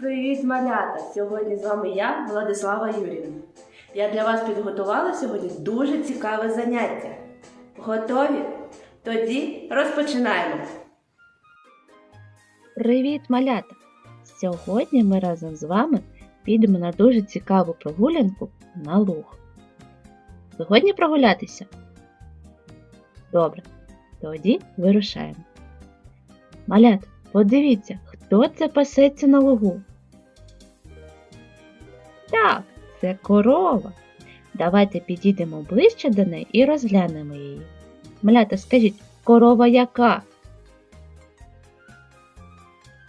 Привіт, малята! Сьогодні з вами я, Владислава Юрівна. Я для вас підготувала сьогодні дуже цікаве заняття. Готові? Тоді розпочинаємо. Привіт, малята! Сьогодні ми разом з вами підемо на дуже цікаву прогулянку на луг. Згодні прогулятися? Добре, тоді вирушаємо. Малята, подивіться, хто це пасеться на лугу. Так, це корова. Давайте підійдемо ближче до неї і розглянемо її. Малята, скажіть, корова яка?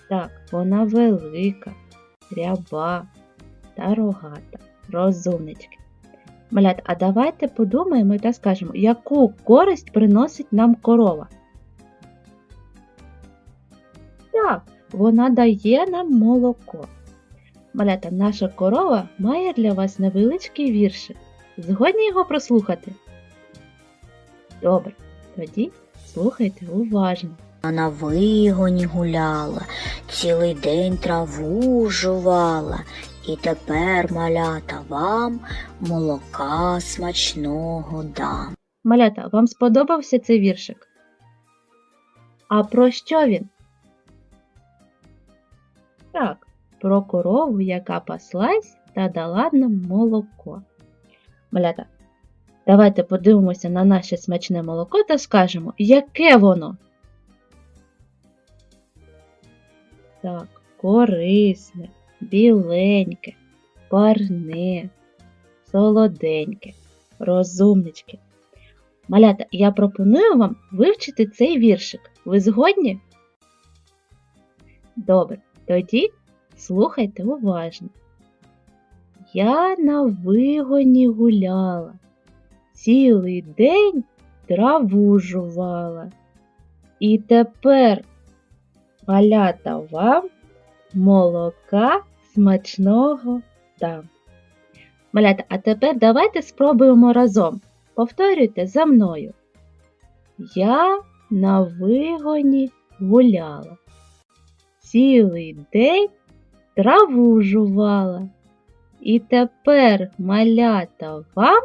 Так, вона велика, ряба та рогата, розумнички. Малят, а давайте подумаємо та скажемо, яку користь приносить нам корова. Так, вона дає нам молоко. Малята, наша корова має для вас невеличкий віршик. Згодні його прослухати? Добре, тоді слухайте уважно. А на вигоні гуляла, цілий день траву жувала, і тепер, малята, вам молока смачного дам. Малята, вам сподобався цей віршик? А про що він? Так, про корову, яка паслась та дала нам молоко. Малята, давайте подивимося на наше смачне молоко та скажемо, яке воно. Так, корисне, біленьке, парне, солоденьке, розумнички. Малята, я пропоную вам вивчити цей віршик. Ви згодні? Добре, тоді слухайте уважно. Я на вигоні гуляла, цілий день траву жувала. І тепер, малята, вам молока смачного дам. Малята, а тепер давайте спробуємо разом. Повторюйте за мною. Я на вигоні гуляла. Цілий день траву жувала. І тепер малята вам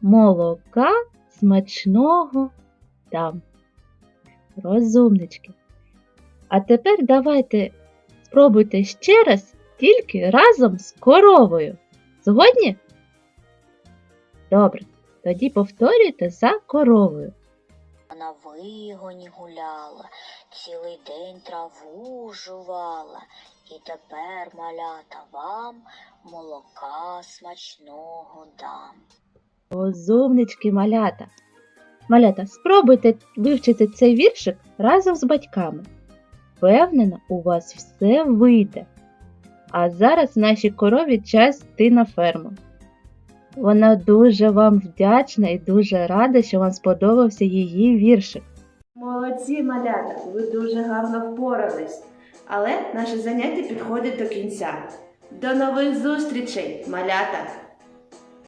молока смачного дам. Розумнички. А тепер давайте спробуйте ще раз, тільки разом з коровою. Згодні? Добре. Тоді повторюйте за коровою. На вигоні гуляла, цілий день траву жувала, і тепер, малята, вам молока смачного дам. Розумнички малята. Малята, спробуйте вивчити цей віршик разом з батьками. Впевнена, у вас все вийде. А зараз нашій корові час йти на ферму. Вона дуже вам вдячна і дуже рада, що вам сподобався її віршик. Молодці, малята! Ви дуже гарно впорались. Але наше заняття підходить до кінця. До нових зустрічей, малята!